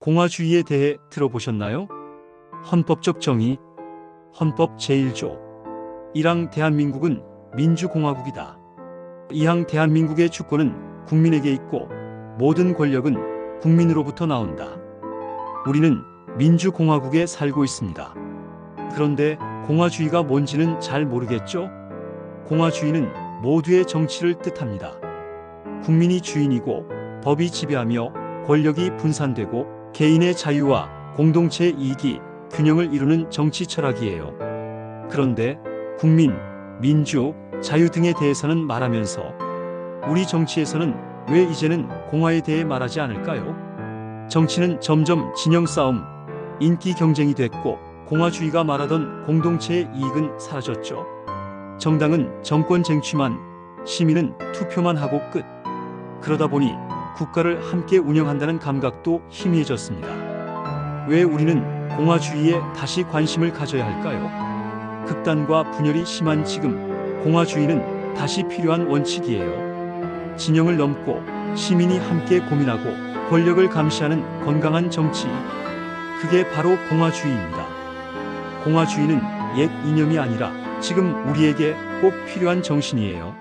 공화주의에 대해 들어보셨나요? 헌법적 정의, 헌법 제1조. 1항 대한민국은 민주공화국이다. 2항 대한민국의 주권은 국민에게 있고 모든 권력은 국민으로부터 나온다. 우리는 민주공화국에 살고 있습니다. 그런데 공화주의가 뭔지는 잘 모르겠죠? 공화주의는 모두의 정치를 뜻합니다. 국민이 주인이고 법이 지배하며 권력이 분산되고 개인의 자유와 공동체의 이익이 균형을 이루는 정치 철학이에요. 그런데 국민, 민주, 자유 등에 대해서는 말하면서 우리 정치에서는 왜 이제는 공화에 대해 말하지 않을까요? 정치는 점점 진영 싸움, 인기 경쟁이 됐고 공화주의가 말하던 공동체의 이익은 사라졌죠. 정당은 정권 쟁취만, 시민은 투표만 하고 끝. 그러다 보니 국가를 함께 운영한다는 감각도 희미해졌습니다. 왜 우리는 공화주의에 다시 관심을 가져야 할까요? 극단과 분열이 심한 지금 공화주의는 다시 필요한 원칙이에요. 진영을 넘고 시민이 함께 고민하고 권력을 감시하는 건강한 정치. 그게 바로 공화주의입니다. 공화주의는 옛 이념이 아니라 지금 우리에게 꼭 필요한 정신이에요.